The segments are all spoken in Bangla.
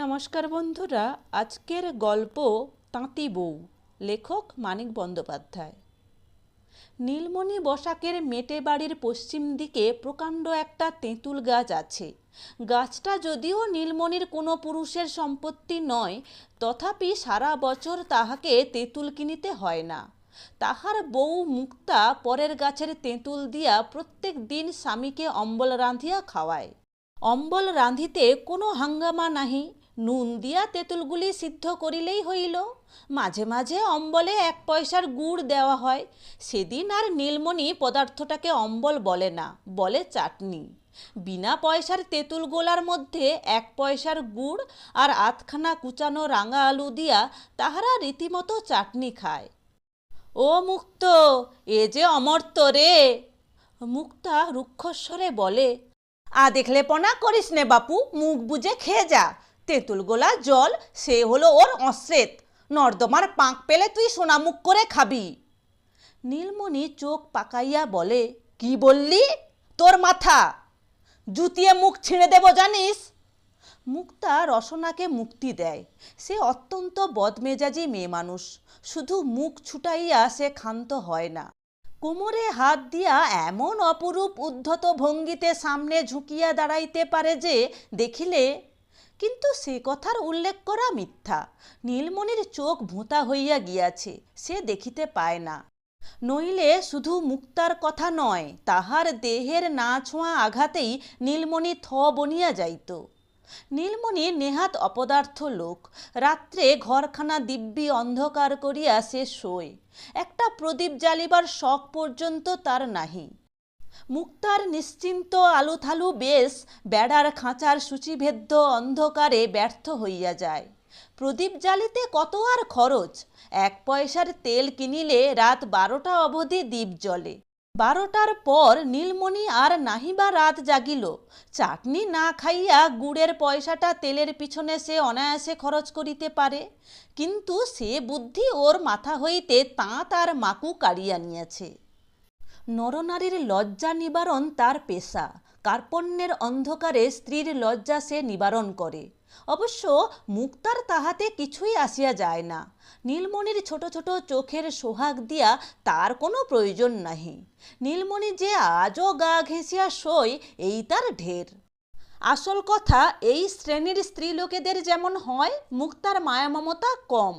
নমস্কার বন্ধুরা, আজকের গল্প তাঁতি বউ, লেখক মানিক বন্দ্যোপাধ্যায়। নীলমণি বসাকের মেটে বাড়ির পশ্চিম দিকে প্রকাণ্ড একটা তেঁতুল গাছ আছে। গাছটা যদিও নীলমণির কোনো পুরুষের সম্পত্তি নয়, তথাপি সারা বছর তাহাকে তেঁতুল কিনিতে হয় না। তাহার বউ মুক্তা পরের গাছের তেঁতুল দিয়া প্রত্যেক দিন স্বামীকে অম্বল রাঁধিয়া খাওয়ায়। অম্বল রাঁধিতে কোনো হাঙ্গামা নাহি নুন দিয়া তেঁতুলগুলি সিদ্ধ করিলেই হইল। মাঝে মাঝে অম্বলে এক পয়সার গুড় দেওয়া হয়। সেদিন আর নীলমণি পদার্থটাকে অম্বল বলে না, বলে চাটনি। বিনা পয়সার তেঁতুল গোলার মধ্যে এক পয়সার গুড় আর আধখানা কুচানো রাঙা আলু দিয়া তাহারা রীতিমতো চাটনি খায়। ও মুক্ত, এ যে অমর্ত্য রে! মুক্তা রুক্ষস্বরে বলে, আ দেখলে পনা করিস নে বাপু, মুখ বুজে খেয়ে যা। তেঁতুল গোলা জল, সে হলো ওর অশ্রেত নর্দমার পাঁক পেলে তুই সোনামুখ করে খাবি। নীলমণি চোখ পাকাইয়া বলে, কি বললি? তোর মাথা। জুতিয়ে মুখ ছিঁড়ে দেব, জানিস? মুক্তা রসনাকে মুক্তি দেয়। সে অত্যন্ত বদমেজাজি মেয়ে মানুষ। শুধু মুখ ছুটাইয়া সে ক্ষান্ত হয় না। কোমরে হাত দিয়া এমন অপরূপ উদ্ধত ভঙ্গিতে সামনে ঝুঁকিয়া দাঁড়াইতে পারে যে, দেখিলে কিন্তু সে কথার উল্লেখ করা মিথ্যা। নীলমণির চোখ ভোঁতা হইয়া গিয়াছে, সে দেখিতে পায় না। নইলে শুধু মুক্তার কথা নয়, তাহার দেহের না ছোঁয়া আঘাতেই নীলমণি থ বনিয়া যাইত। নীলমণি নেহাত অপদার্থ লোক, রাত্রে ঘরখানা দিব্যি অন্ধকার করিয়া সে শোয়। একটা প্রদীপ জ্বালিবার শখ পর্যন্ত তার নাহি। মুক্তার নিশ্চিন্ত আলুথালু বেশ বেড়ার খাঁচার সূচিভেদ্য অন্ধকারে ব্যর্থ হইয়া যায়। প্রদীপ জ্বালিতে কত আর খরচ? এক পয়সার তেল কিনিলে রাত বারোটা অবধি দ্বীপ জ্বলে। বারোটার পর নীলমণি আর নাহিবা রাত জাগিল। চাটনি না খাইয়া গুড়ের পয়সাটা তেলের পিছনে সে অনায়াসে খরচ করিতে পারে। কিন্তু সে বুদ্ধি ওর মাথা হইতে তাঁত আর মাকু কাড়িয়া নিয়েছে। নরনারীর লজ্জা নিবারণ তার পেশা। কার্পণ্যের অন্ধকারে স্ত্রীর লজ্জা সে নিবারণ করে। অবশ্য মুক্তার তাহাতে কিছুই আসিয়া যায় না। নীলমণির ছোট ছোট চোখের সোহাগ দিয়া তার কোনো প্রয়োজন নাহি। নীলমণি যে আজও গা ঘেঁষিয়া সই এই তার ঢের। আসল কথা, এই শ্রেণির স্ত্রী লোকেদের যেমন হয়, মুক্তার মায়া মমতা কম।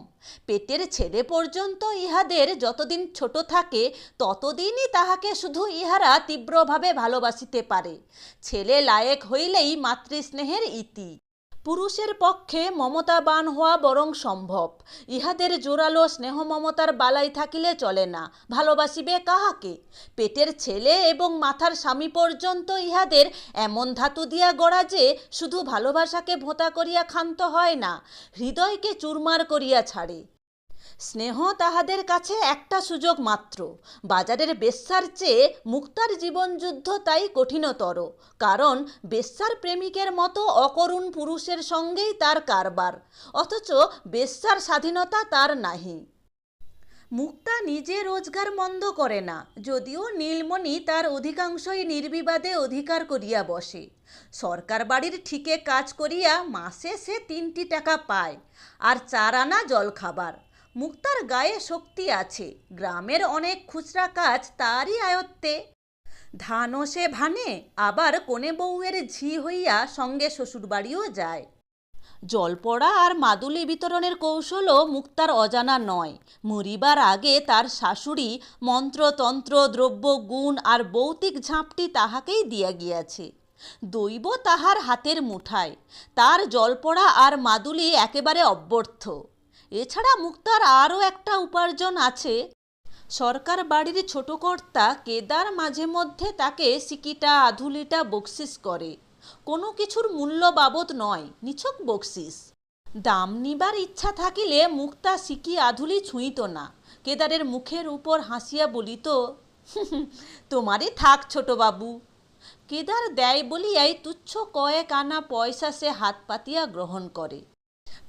পেটের ছেলে পর্যন্ত ইহাদের যতদিন ছোট থাকে, ততদিনই তাহাকে শুধু ইহারা তীব্রভাবে ভালোবাসিতে পারে। ছেলে লায়েক হইলেই মাতৃস্নেহের ইতি। পুরুষের পক্ষে মমতাবান হওয়া বরং সম্ভব। ইহাদের জোরালো স্নেহ মমতার বালাই থাকিলে চলে না। ভালোবাসিবে কাহাকে? পেটের ছেলে এবং মাথার স্বামী পর্যন্ত ইহাদের এমন ধাতু দিয়া গড়া যে শুধু ভালোবাসাকে ভোঁতা করিয়া ক্ষান্ত হয় না, হৃদয়কে চুরমার করিয়া ছাড়ে। স্নেহ তাহাদের কাছে একটা সুযোগ মাত্র। বাজারের বেশ্যার চেয়ে মুক্তার জীবনযুদ্ধ তাই কঠিনতর। কারণ বেশ্যার প্রেমিকের মতো অকরুণ পুরুষের সঙ্গেই তার কারবার। অথচ বেশ্যার স্বাধীনতা তার নাহি। মুক্তা নিজে রোজগার মন্দ করে না, যদিও নীলমণি তার অধিকাংশই নির্বিবাদে অধিকার করিয়া বসে। সরকার বাড়ির ঠিকে কাজ করিয়া মাসে সে তিনটি টাকা পায়, আর চার আনা জলখাবার। মুক্তার গায়ে শক্তি আছে। গ্রামের অনেক খুচরা কাজ তারই আয়ত্তে। ধানও সে ভানে আবার কোনে বউয়ের ঝি হইয়া সঙ্গে শ্বশুরবাড়িও যায়। জলপড়া আর মাদুলি বিতরণের কৌশলও মুক্তার অজানা নয়। মরিবার আগে তার শাশুড়ি মন্ত্রতন্ত্র, দ্রব্য, গুণ আর ভৌতিক ঝাঁপটি তাহাকেই দিয়া গিয়াছে। দৈব তাহার হাতের মুঠায়। তার জলপড়া আর মাদুলি একেবারে অব্যর্থ। এছাড়া মুক্তার আরও একটা উপার্জন আছে। সরকার বাড়ির ছোট কর্তা কেদার মাঝে মধ্যে তাকে সিকিটা, আধুলিটা বকশিস করে। কোনো কিছুর মূল্য বাবদ নয়, নিছক বকশিস। দাম নিবার ইচ্ছা থাকিলে মুক্তা সিকি, আধুলি ছুঁইত না। কেদারের মুখের উপর হাসিয়া বলিত তোমারই থাক ছোট বাবু কেদার দেয় বলিয়াই তুচ্ছ কয়েক আনা পয়সা সে হাত পাতিয়া গ্রহণ করে।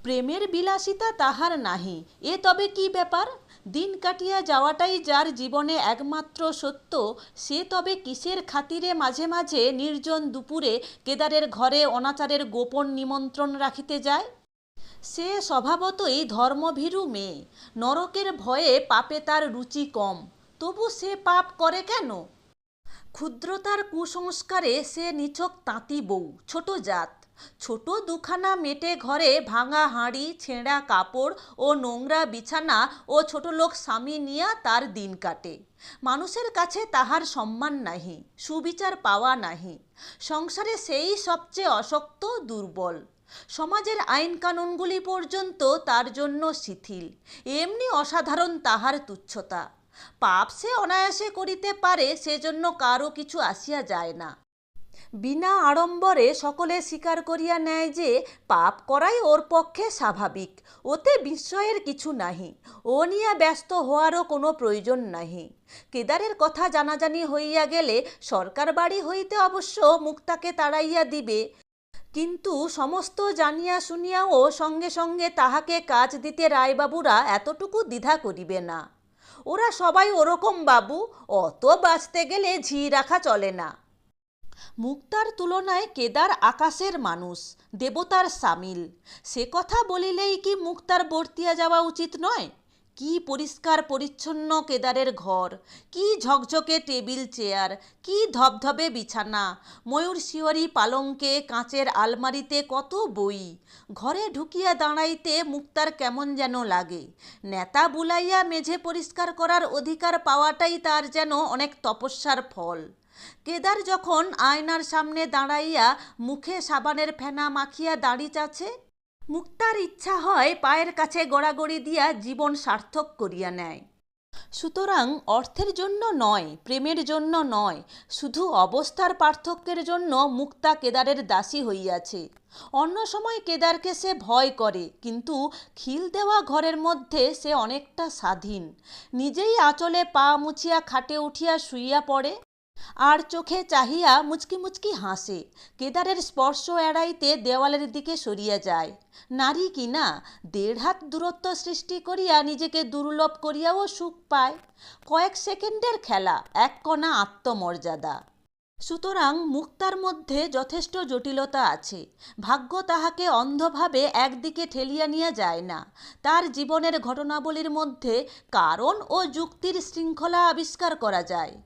প্রেমের বিলাসিতা তাহার নাহি। এ তবে কি ব্যাপার? দিন কাটিয়া যাওয়াটাই যার জীবনে একমাত্র সত্য, সে তবে কিসের খাতিরে মাঝে মাঝে নির্জন দুপুরে কেদারের ঘরে অনাচারের গোপন নিমন্ত্রণ রাখিতে যায়? সে স্বভাবতই ধর্মভীরু মেয়ে। নরকের ভয়ে পাপে তার রুচি কম। তবু সে পাপ করে কেন? ক্ষুদ্রতার কুসংস্কারে সে নিছক তাঁতি বউ, ছোট জাত। ছোট দুখানা মেটে ঘরে ভাঙা হাঁড়ি, ছেঁড়া কাপড় ও নোংরা বিছানা ও ছোট লোক স্বামী নিয়া তার দিন কাটে। মানুষের কাছে তাহার সম্মান নাহি, সুবিচার পাওয়া নাহি। সংসারে সেই সবচেয়ে অশক্ত, দুর্বল। সমাজের আইন কানুনগুলি পর্যন্ত তার জন্য শিথিল, এমনি অসাধারণ তাহার তুচ্ছতা। পাপ সে অনায়াসে করিতে পারে, সেজন্য কারও কিছু আসিয়া যায় না। বিনা আড়ম্বরে সকলে স্বীকার করিয়া নেয় যে পাপ করাই ওর পক্ষে স্বাভাবিক, ওতে বিস্ময়ের কিছু নাহি, ও নিয়ে ব্যস্ত হওয়ারও কোনো প্রয়োজন নাহি। কেদারের কথা জানাজানি হইয়া গেলে সরকার বাড়ি হইতে অবশ্য মুক্তাকে তাড়াইয়া দিবে। কিন্তু সমস্ত জানিয়া শুনিয়াও সঙ্গে সঙ্গে তাহাকে কাজ দিতে রায়বাবুরা এতটুকু দ্বিধা করিবে না। ওরা সবাই ওরকম বাবু, অত বাঁচতে গেলে ঝি রাখা চলে না। মুক্তার তুলনায় কেদার আকাশের মানুষ, দেবতার সামিল। সে কথা বলিলেই কি মুক্তার বর্তিয়া যাওয়া উচিত নয়? কি পরিষ্কার পরিচ্ছন্ন কেদারের ঘর, কি ঝকঝকে টেবিল চেয়ার, কি ধবধবে বিছানা, ময়ূর শিয়রি পালঙ্কে কাঁচের আলমারিতে কত বই? ঘরে ঢুকিয়া দাঁড়াইতে মুক্তার কেমন যেন লাগে। নেতা বুলাইয়া মেঝে পরিষ্কার করার অধিকার পাওয়াটাই তার যেন অনেক তপস্যার ফল। কেদার যখন আয়নার সামনে দাঁড়াইয়া মুখে সাবানের ফেনা মাখিয়া দাড়ি চাছে মুক্তার ইচ্ছা হয় পায়ের কাছে গড়াগড়ি দিয়া জীবন সার্থক করিয়া নেয়। সুতরাং অর্থের জন্য নয়, প্রেমের জন্য নয়, শুধু অবস্থার পার্থক্যের জন্য মুক্তা কেদারের দাসী হইয়াছে। অন্য সময় কেদারকে সে ভয় করে, কিন্তু খিল দেওয়া ঘরের মধ্যে সে অনেকটা স্বাধীন। নিজেই আঁচলে পা মুছিয়া খাটে উঠিয়া শুইয়া পড়ে। আর চোখে চাহিয়া মুচকি মুচকি হাসে। কেদারের স্পর্শ এড়াইতে দেওয়ালের দিকে সরিয়া যায়। নারী কি না, দেড় হাত দূরত্ব সৃষ্টি করিয়া নিজেকে দুর্লভ করিয়াও সুখ পায়। কয়েক সেকেন্ডের খেলা, এক কণা আত্মমর্যাদা। সুতরাং মুক্তার মধ্যে যথেষ্ট জটিলতা আছে। ভাগ্য তাহাকে অন্ধভাবে একদিকে ঠেলিয়া নিয়ে যায় না। তার জীবনের ঘটনাবলীর মধ্যে কারণ ও যুক্তির শৃঙ্খলা আবিষ্কার করা যায়।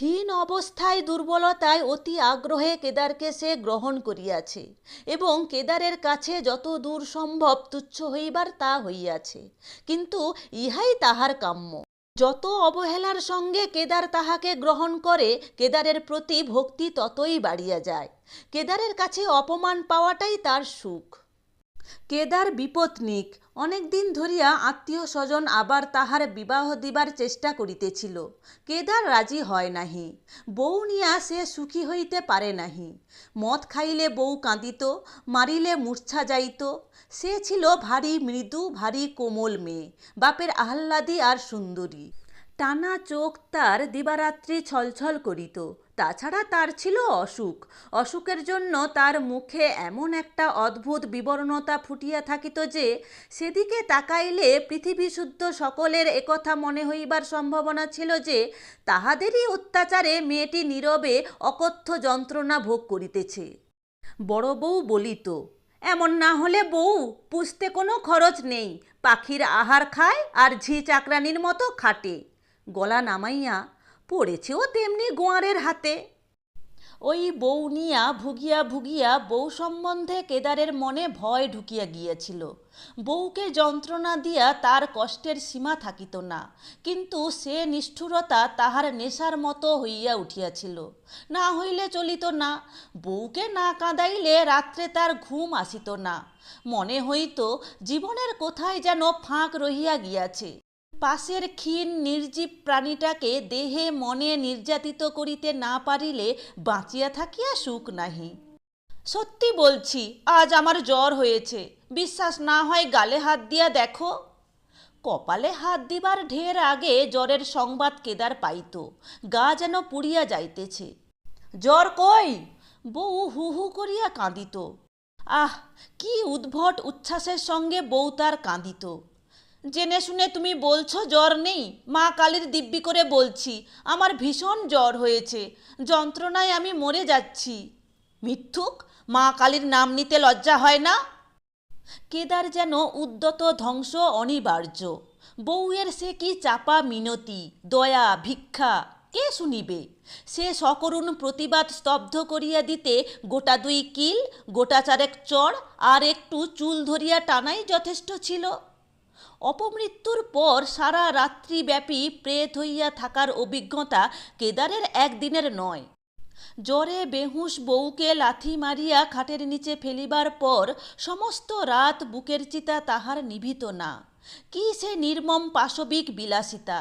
হীন অবস্থায় দুর্বলতায় অতি আগ্রহে কেদারকে সে গ্রহণ করিয়াছে এবং কেদারের কাছে যত দূর সম্ভব তুচ্ছ হইবার তা হইয়াছে। কিন্তু ইহাই তাহার কাম্য। যত অবহেলার সঙ্গে কেদার তাহাকে গ্রহণ করে, কেদারের প্রতি ভক্তি ততই বাড়িয়া যায়। কেদারের কাছে অপমান পাওয়াটাই তার সুখ। কেদার বিপত্নিক। অনেকদিন ধরিয়া আত্মীয় স্বজন আবার তাহার বিবাহ দিবার চেষ্টা করিতেছিল। কেদার রাজি হয় নাহি। বউ নিয়া সে সুখী হইতে পারে নাহি। মদ খাইলে বউ কাঁদিত, মারিলে মূর্ছা যাইত। সে ছিল ভারী মৃদু, ভারী কোমল মেয়ে। বাপের আহ্লাদি আর সুন্দরী। টানা চোখ তার দিবারাত্রি ছলছল করিত। তাছাড়া তার ছিল অসুখ। অসুখের জন্য তার মুখে এমন একটা অদ্ভুত বিবর্ণতা ফুটিয়া থাকিত যে, সেদিকে তাকাইলে পৃথিবীশুদ্ধ সকলের একথা মনে হইবার সম্ভাবনা ছিল যে, তাহাদেরই অত্যাচারে মেয়েটি নীরবে অকথ্য যন্ত্রণা ভোগ করিতেছে। বড় বউ বলিত, এমন না হলে বউ, পুষতে কোনো খরচ নেই। পাখির আহার খায় আর ঝি চাকরানির মতো খাটে। গলা নামাইয়া পড়েছেও তেমনি গোয়ারের হাতে। ওই বউ নিয়া ভুগিয়া ভুগিয়া বউ সম্বন্ধে কেদারের মনে ভয় ঢুকিয়া গিয়াছিল। বউকে যন্ত্রণা দিয়া তার কষ্টের সীমা থাকিত না, কিন্তু সে নিষ্ঠুরতা তাহার নেশার মতো হইয়া উঠিয়াছিল। না হইলে চলিত না, বউকে না কাঁদাইলে রাত্রে তার ঘুম আসিত না। মনে হইত জীবনের কোথায় যেন ফাঁক রহিয়া গিয়াছে। পাশের ক্ষীণ নির্জীব প্রাণীটাকে দেহে মনে নির্যাতিত করিতে না পারিলে বাঁচিয়া থাকিয়া সুখ নাহি। সত্যি বলছি, আজ আমার জ্বর হয়েছে। বিশ্বাস না হয় গালে হাত দিয়া দেখো। কপালে হাত দিবার ঢের আগে জ্বরের সংবাদ কেদার পাইত, গা যেন পুড়িয়া যাইতেছে। জ্বর কই? বউ হু হু করিয়া কাঁদিত। আহ, কি উদ্ভট উচ্ছ্বাসের সঙ্গে বউ তার কাঁদিত। জেনে শুনে তুমি বলছো জ্বর নেই? মা কালীর দিব্যি করে বলছি, আমার ভীষণ জ্বর হয়েছে, যন্ত্রণায় আমি মরে যাচ্ছি। মিথ্যুক, মা কালীর নাম নিতে লজ্জা হয় না? কেদার যেন উদ্যত ধ্বংস অনিবার্য। বউয়ের সে কি চাপা মিনতি, দয়া, ভিক্ষা, কে শুনিবে? সে সকরুণ প্রতিবাদ স্তব্ধ করিয়া দিতে গোটা দুই কিল, গোটা চারেক চড়, আর একটু চুল ধরিয়া টানাই যথেষ্ট ছিল। অপমৃত্যুর পর সারা রাত্রিব্যাপী প্রেত হইয়া থাকার অভিজ্ঞতা কেদারের একদিনের নয়। জ্বরে বেহুশ বউকে লাথি মারিয়া খাটের নিচে ফেলিবার পর সমস্ত রাত বুকের চিতা তাহার নিভিত না। কি সে নির্মম পাশবিক বিলাসিতা,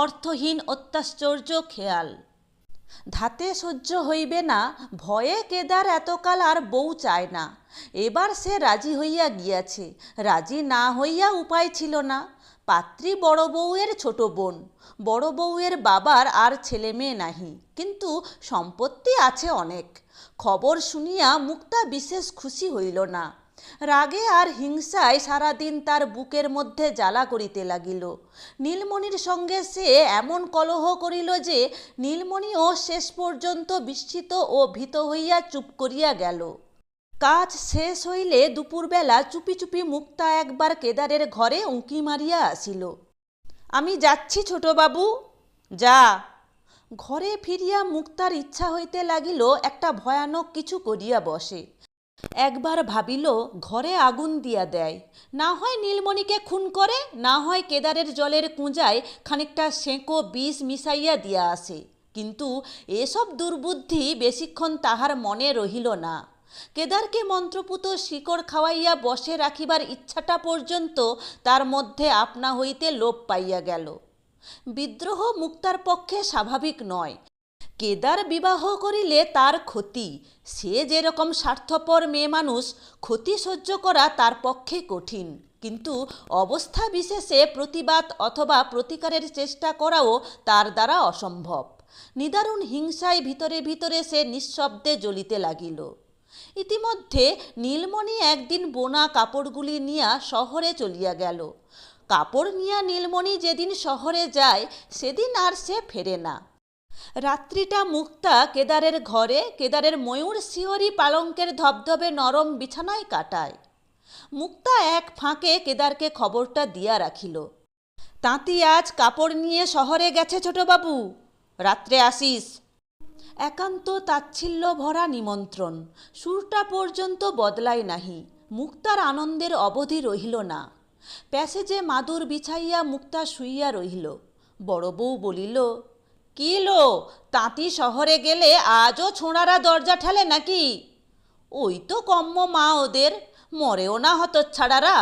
অর্থহীন অত্যাশ্চর্য খেয়াল। ধাতে সহ্য হইবে না, ভয়ে কেদার এতকাল আর বউ চায় না। এবার সে রাজি হইয়া গিয়াছে, রাজি না হইয়া উপায় ছিল না। পাত্রী বড় বউয়ের ছোট বোন, বড় বউয়ের বাবার আর ছেলে মেয়ে নাহি, কিন্তু সম্পত্তি আছে অনেক। খবর শুনিয়া মুক্তা বিশেষ খুশি হইল না। রাগে আর হিংসায় সারাদিন তার বুকের মধ্যে জ্বালা করিতে লাগিল। নীলমণির সঙ্গে সে এমন কলহ করিল যে নীলমণিও শেষ পর্যন্ত বিস্মিত ও ভীত হইয়া চুপ করিয়া গেল। কাজ শেষ হইলে দুপুরবেলা চুপি চুপি মুক্তা একবার কেদারের ঘরে উঁকি মারিয়া আসিল। আমি যাচ্ছি ছোটবাবু। যা। ঘরে ফিরিয়া মুক্তার ইচ্ছা হইতে লাগিল একটা ভয়ানক কিছু করিয়া বসে। একবার ভাবিল, ঘরে আগুন দিয়া দেয়। না হয় নীলমণিকে খুন করে, না হয় কেদারের জলের কুঁজায় খানিকটা সেঁকো বিষ মিশাইয়া দিয়া আসে। কিন্তু এসব দুর্বুদ্ধি বেশিক্ষণ তাহার মনে রহিল না। কেদারকে মন্ত্রপুত শিকড় খাওয়াইয়া বসে রাখিবার ইচ্ছাটা পর্যন্ত তার মধ্যে আপনা হইতে লোপ পাইয়া গেল। বিদ্রোহ মুক্তার পক্ষে স্বাভাবিক নয়। কেদার বিবাহ করিলে তার ক্ষতি। সে যেরকম স্বার্থপর মেয়ে মানুষ, ক্ষতি সহ্য করা তার পক্ষে কঠিন। কিন্তু অবস্থা বিশেষে প্রতিবাদ অথবা প্রতিকারের চেষ্টা করাও তার দ্বারা অসম্ভব। নিদারুণ হিংসায় ভিতরে ভিতরে সে নিঃশব্দে জ্বলিতে লাগিল। ইতিমধ্যে নীলমণি একদিন বোনা কাপড়গুলি নিয়া শহরে চলিয়া গেল। কাপড় নিয়া নীলমণি যেদিন শহরে যায়, সেদিন আর সে ফেরে না। রাত্রিটা মুক্তা কেদারের ঘরে, কেদারের ময়ূর শিহরি পালঙ্কের ধবধবে নরম বিছানায় কাটায়। মুক্তা এক ফাঁকে কেদারকে খবরটা দিয়া রাখিল। তাঁতি আজ কাপড় নিয়ে শহরে গেছে ছোটবাবু, রাত্রে আসিস। একান্ত তাচ্ছিল্য ভরা নিমন্ত্রণ, সুরটা পর্যন্ত বদলায় নাহি। মুক্তার আনন্দের অবধি রহিল না। প্যাসেজে মাদুর বিছাইয়া মুক্তা শুইয়া রহিল। বড় বউ বলিল কি লো? তাঁতি শহরে গেলে আজও ছোঁড়ারা দরজা ঠেলে নাকি? ওই তো কম্ম মা ওদের, মরেও না হতচ্ছাড়ারা।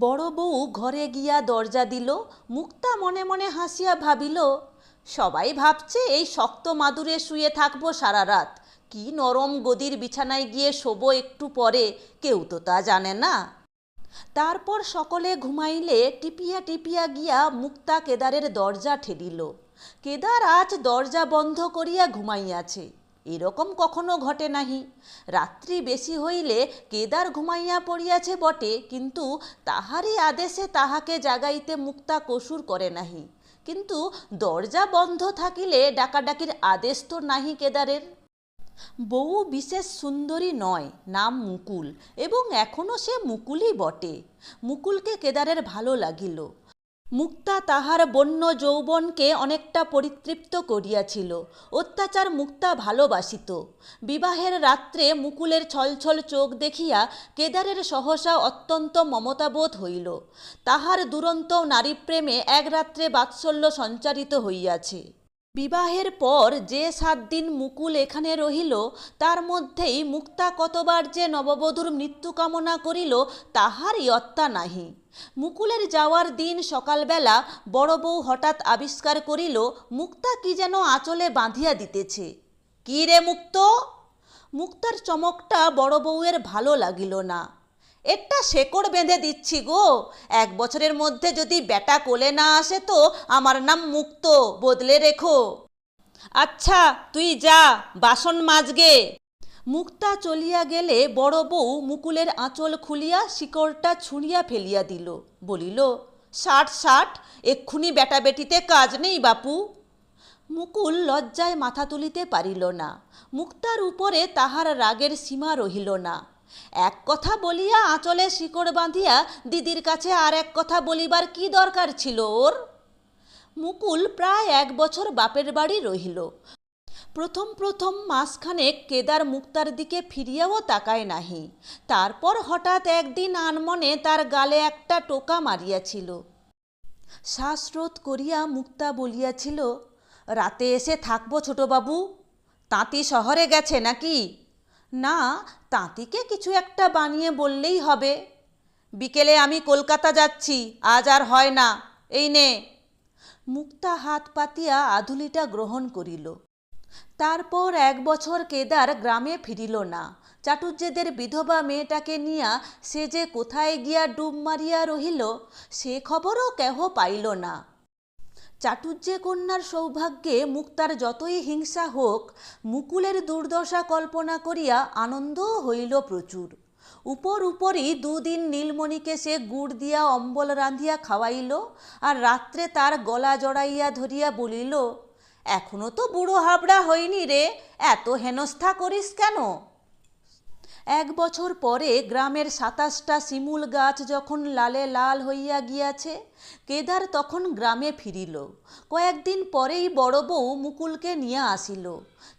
বড় বউ ঘরে গিয়া দরজা দিল, মুক্তা মনে মনে হাসিয়া ভাবিল, সবাই ভাবছে এই শক্ত মাদুরে শুয়ে থাকব সারা রাত। কি নরম গদির বিছানায় গিয়ে শোবো একটু পরে, কেউ তো তা জানে না। তারপর সকলে ঘুমাইলে টিপিয়া টিপিয়া গিয়া মুক্তা কেদারের দরজা ঠেলিল। কেদার আজ দরজা বন্ধ করিয়া ঘুমাইয়াছে। এরকম কখনো ঘটে নাহি। রাত্রি বেশি হইলে কেদার ঘুমাইয়া পড়িয়াছে বটে, কিন্তু তাহারই আদেশে তাহাকে জাগাইতে মুক্তা কসুর করে নাহি। কিন্তু দরজা বন্ধ থাকিলে ডাকাডাকির আদেশ তো নাহি কেদারের। বউ বিশেষ সুন্দরী নয়, নাম মুকুল, এবং এখনও সে মুকুলই বটে। মুকুলকে কেদারের ভালো লাগিল। মুক্তা তাহার বন্য যৌবনকে অনেকটা পরিতৃপ্ত করিয়াছিল। অত্যাচার মুক্তা ভালোবাসিত। বিবাহের রাত্রে মুকুলের ছলছল চোখ দেখিয়া কেদারের সহসা অত্যন্ত মমতাবোধ হইল। তাহার দুরন্ত নারীপ্রেমে এক রাত্রে বাৎসল্য সঞ্চারিত হইয়াছে। বিবাহের পর যে সাত দিন মুকুল এখানে রহিল, তার মধ্যেই মুক্তা কতবার যে নববধূর মৃত্যু কামনা করিল, তাহারই ইয়ত্তা নাহি। মুকুলের যাওয়ার দিন সকালবেলা বড় বউ হঠাৎ আবিষ্কার করিল, মুক্তা কি যেন আঁচলে বাঁধিয়া দিতেছে। কি রে মুক্ত? মুক্তার চমকটা বড় বউয়ের ভালো লাগিল না। একটা শেকড় বেঁধে দিচ্ছি গো। এক বছরের মধ্যে যদি বেটা কোলে না আসে তো আমার নাম মুক্ত, বদলে রেখো। আচ্ছা তুই যা, বাসন মাজগে। মুক্তা চলিয়া গেলে বড় বউ মুকুলের আঁচল খুলিয়া শিকড়টা ছুঁড়িয়া ফেলিয়া দিল। বলিল, ষাট ষাট, এক্ষুনি বেটা বেটিতে কাজ নেই বাপু। মুকুল লজ্জায় মাথা তুলিতে পারিল না। মুক্তার উপরে তাহার রাগের সীমা রহিল না। এক কথা বলিয়া আঁচলে শিকড় বাঁধিয়া দিদির কাছে আর এক কথা বলিবার কি দরকার ছিল ওর? মুকুল প্রায় এক বছর বাপের বাড়ি রহিল। প্রথম প্রথম মাসখানেক কেদার মুক্তার দিকে ফিরিয়াও তাকায় নাহি। তারপর হঠাৎ একদিন আনমনে তার গালে একটা টোকা মারিয়াছিল। শ্বাসরোধ করিয়া মুক্তা বলিয়াছিল, রাতে এসে থাকব ছোটবাবু? তাঁতি শহরে গেছে নাকি? না, তাঁতিকে কিছু একটা বানিয়ে বললেই হবে। বিকেলে আমি কলকাতা যাচ্ছি, আজ আর হয় না, এই নে। মুক্তা হাত পাতিয়া আধুলিটা গ্রহণ করিল। তারপর এক বছর কেদার গ্রামে ফিরিল না। চাটুর্যেদের বিধবা মেয়েটাকে নিয়া সে যে কোথায় গিয়া ডুব মারিয়া রহিল, সে খবরও কেহ পাইল না। চাটুর্যে কন্যার সৌভাগ্যে মুক্তার যতই হিংসা হোক, মুকুলের দুর্দশা কল্পনা করিয়া আনন্দও হইল প্রচুর। উপর উপরই দুদিন নীলমণিকে সে গুড় দিয়া অম্বল রাঁধিয়া খাওয়াইল, আর রাত্রে তার গলা জড়াইয়া ধরিয়া বলিল এখনও তো বুড়ো হাবড়া হইনি রে, এত হেনস্থা করিস কেন? এক বছর পরে গ্রামের সাতাশটা শিমুল গাছ যখন লালে লাল হইয়া গিয়াছে, কেদার তখন গ্রামে ফিরিল। কয়েকদিন পরেই বড় বউ মুকুলকে নিয়ে আসিল।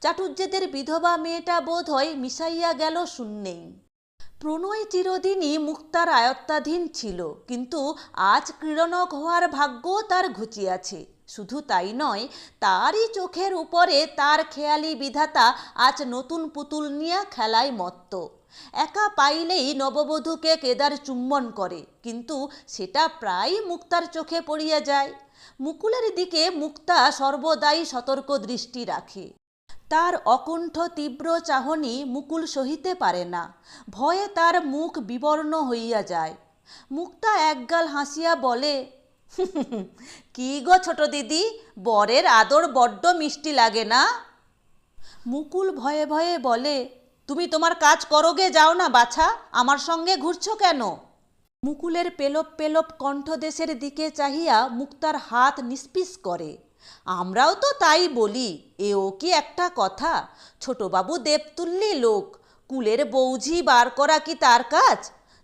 চাটুর্যেদের বিধবা মেয়েটা বোধ হয় মিশাইয়া গেল শূন্যেই। প্রণয় চিরদিনই মুক্তার আয়ত্তাধীন ছিল, কিন্তু আজ ক্রীড়নক হওয়ার ভাগ্য তার ঘুচিয়াছে। শুধু তাই নয়, তারই চোখের উপরে তার খেয়ালি বিধাতা আজ নতুন পুতুল নিয়ে খেলায় মত্ত। একা পাইলেই নববধূকে কেদার চুম্বন করে, কিন্তু সেটা প্রায়ই মুক্তার চোখে পড়িয়া যায়। মুকুলের দিকে মুক্তা সর্বদাই সতর্ক দৃষ্টি রাখে। তার অকুণ্ঠ তীব্র চাহনি মুকুল সহিতে পারে না, ভয়ে তার মুখ বিবর্ণ হইয়া যায়। মুক্তা একগাল হাসিয়া বলে কি গো ছোট দিদি? বরের আদর বড্ড মিষ্টি লাগে না? মুকুল ভয়ে ভয়ে বলে, তুমি তোমার কাজ করোগে, যাও না বাছা, আমার সঙ্গে ঘুরছো কেন? মুকুলের পেলপ পেলপ কণ্ঠদেশের দিকে চাহিয়া মুক্তার হাত নিস্পিস করে। আমরাও তো তাই বলি, এও কি একটা কথা? ছোটবাবু দেবতুল্লি লোক, কুলের বৌঝি বার করা কি তার কাজ?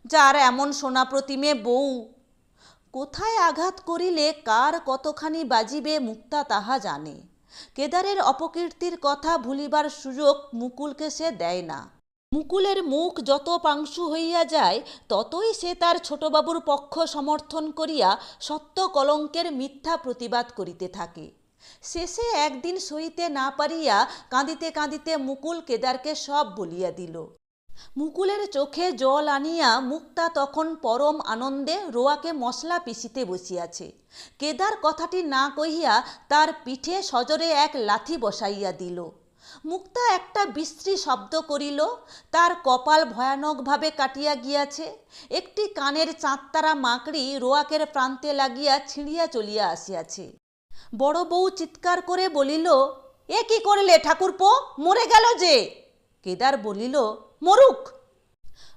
যার এমন সোনা প্রতিমে বউ কোথায় আঘাত করিলে কার কতখানি বাজিবে মুক্তা তাহা জানে। কেদারের অপকীর্তির কথা ভুলিবার সুযোগ মুকুলকে সে দেয় না। মুকুলের মুখ যত পাংশু হইয়া যায়, ততই সে তার ছোটবাবুর পক্ষ সমর্থন করিয়া সত্য কলঙ্কের মিথ্যা প্রতিবাদ করিতে থাকে। শেষে একদিন সইতে না পারিয়া কাঁদিতে কাঁদিতে মুকুল কেদারকে সব বলিয়া দিল। মুকুলের চোখে জল আনিয়া মুক্তা তখন পরম আনন্দে রোয়াকে মশলা পিসিতে বসিয়াছে। কেদার কথাটি না কহিয়া তার পিঠে সজরে এক লাথি বসাইয়া দিল। মুক্তা একটা বিশ্রী শব্দ করিল, তার কপাল ভয়ানকভাবে কাটিয়া গিয়াছে। একটি কানের চাঁদতারা মাকড়ি রোয়াকের প্রান্তে লাগিয়া ছিঁড়িয়া চলিয়া আসিয়াছে। বড় বউ চিৎকার করে বলিল, এ কি করলে ঠাকুরপো, মরে গেল যে? কেদার বলিল মরুক।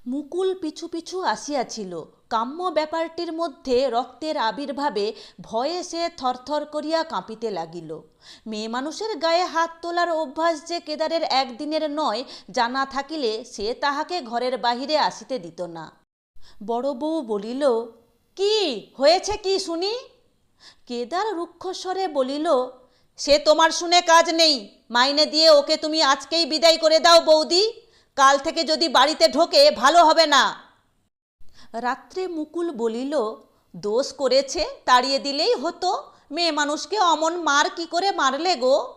মুকুল পিছু পিছু আসিয়াছিল। কাম্য ব্যাপারটির মধ্যে রক্তের আবির্ভাবে ভয়ে সে থরথর করিয়া কাঁপিতে লাগিল। মেয়ে মানুষের গায়ে হাত তোলার অভ্যাস যে কেদারের একদিনের নয়, জানা থাকিলে সে তাহাকে ঘরের বাহিরে আসিতে দিত না। বড় বউ বলিল, কি? হয়েছে কি শুনি? কেদার রুক্ষস্বরে বলিল, সে তোমার শুনে কাজ নেই। মাইনে দিয়ে ওকে তুমি আজকেই বিদায় করে দাও বৌদি। কাল থেকে যদি বাড়িতে ঢোকে ভালো হবে না। রাত্রে মুকুল বলিল, দোষ করেছে, তাড়িয়ে দিলেই হতো। মেয়ে মানুষকে অমন মার কি করে মারলে গো?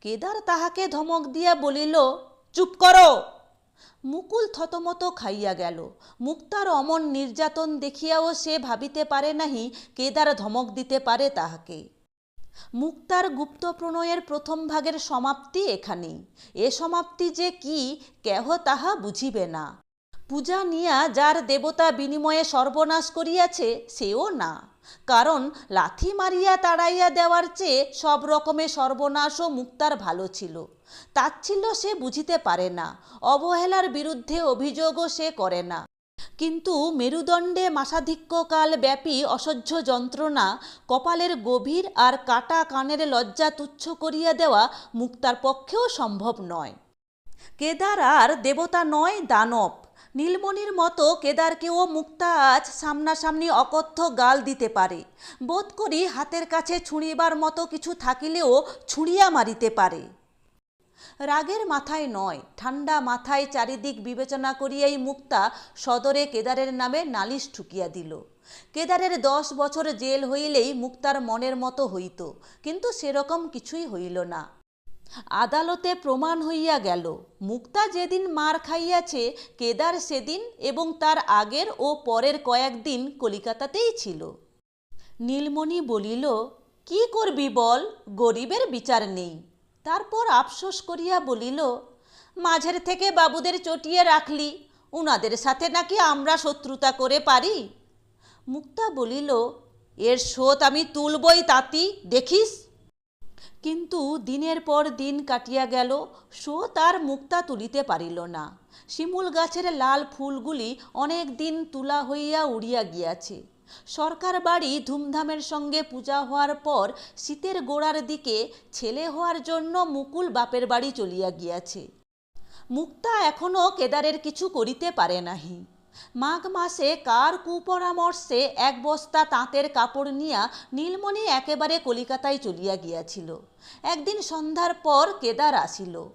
কেদার তাহাকে ধমক দিয়া বলিল, চুপ করো। মুকুল থতমত খাইয়া গেল। মুক্তার অমন নির্যাতন দেখিয়াও সে ভাবিতে পারে নাহি, কেদার ধমক দিতে পারে তাহাকে। মুক্তার গুপ্ত প্রণয়ের প্রথম ভাগের সমাপ্তি এখানেই। এ সমাপ্তি যে কি, কেহ তাহা বুঝিবে না। পূজা নিয়া যার দেবতা বিনিময়ে সর্বনাশ করিয়াছে, সেও না। কারণ লাথি মারিয়া তাড়াইয়া দেওয়ার চেয়ে সব রকমে সর্বনাশও মুক্তার ভালো ছিল। তাচ্ছিল্য সে বুঝিতে পারে না, অবহেলার বিরুদ্ধে অভিযোগও সে করে না। কিন্তু মেরুদণ্ডে মাসাধিক্যকাল ব্যাপী অসহ্য যন্ত্রণা, কপালের গভীর আর কাটা কানের লজ্জা তুচ্ছ করিয়া দেওয়া মুক্তার পক্ষেও সম্ভব নয়। কেদার আর দেবতা নয় দানব। নীলমণির মতো কেদারকেও মুক্তা আজ সামনাসামনি অকথ্য গাল দিতে পারে। বোধ করি হাতের কাছে ছুঁড়িবার মতো কিছু থাকিলেও ছুঁড়িয়া মারিতে পারে। রাগের মাথায় নয়, ঠান্ডা মাথায় চারিদিক বিবেচনা করিয়াই মুক্তা সদরে কেদারের নামে নালিশ ঠুকিয়া দিল। কেদারের দশ বছর জেল হইলেই মুক্তার মনের মতো হইত, কিন্তু সেরকম কিছুই হইল না। আদালতে প্রমাণ হইয়া গেল, মুক্তা যেদিন মার খাইয়াছে, কেদার সেদিন এবং তার আগের ও পরের কয়েকদিন কলিকাতাতেই ছিল। নীলমণি বলিল, কি করবি বল, গরিবের বিচার নেই। তারপর আফসোস করিয়া বলিল, মাঝের থেকে বাবুদের চটিয়ে রাখলি, উনাদের সাথে নাকি আমরা শত্রুতা করে পারি? মুক্তা বলিল, এর শোধ আমি তুলবই তাঁতি, দেখিস? কিন্তু দিনের পর দিন কাটিয়া গেল সো তার মুক্তা তুলিতে পারিল না। শিমুল গাছের লাল ফুলগুলি অনেক দিন তুলা হইয়া উড়িয়া গিয়াছে। সরকার বাড়ি ধুমধামের সঙ্গে পূজা হওয়ার পর শীতের গোড়ার দিকে ছেলে হওয়ার জন্য মুকুল বাপের বাড়ি চলিয়া গিয়াছে। মুক্তা এখনও কেদারের কিছু করিতে পারে নাহি। মাঘ মাসে কার কুপরামর্শে এক বস্তা তাঁতের কাপড় নিয়া নীলমণি একেবারে কলিকাতায় চলিয়া গিয়াছিল। একদিন সন্ধ্যার পর কেদার আসিল।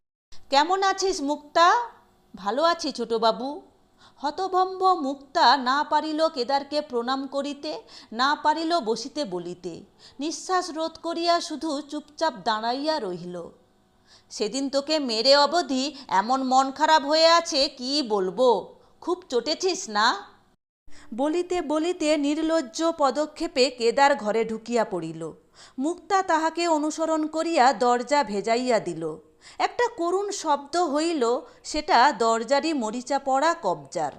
কেমন আছিস মুক্তা? ভালো আছি ছোটবাবু। হতভম্ব মুক্তা না পারিল কেদারকে প্রণাম করিতে, না পারিল বসিতে বলিতে। নিঃশ্বাস রোধ করিয়া শুধু চুপচাপ দাঁড়াইয়া রহিল। সেদিন তোকে মেরে অবধি এমন মন খারাপ হয়ে আছে, কি বলব? খুব চটেছিস না? বলিতে বলিতে নির্লজ্জ পদক্ষেপে কেদার ঘরে ঢুকিয়া পড়িল। মুক্তা তাহাকে অনুসরণ করিয়া দরজা ভেজাইয়া দিল। একটা করুণ শব্দ হইল সেটা দরজারই মরিচা পড়া কবজার।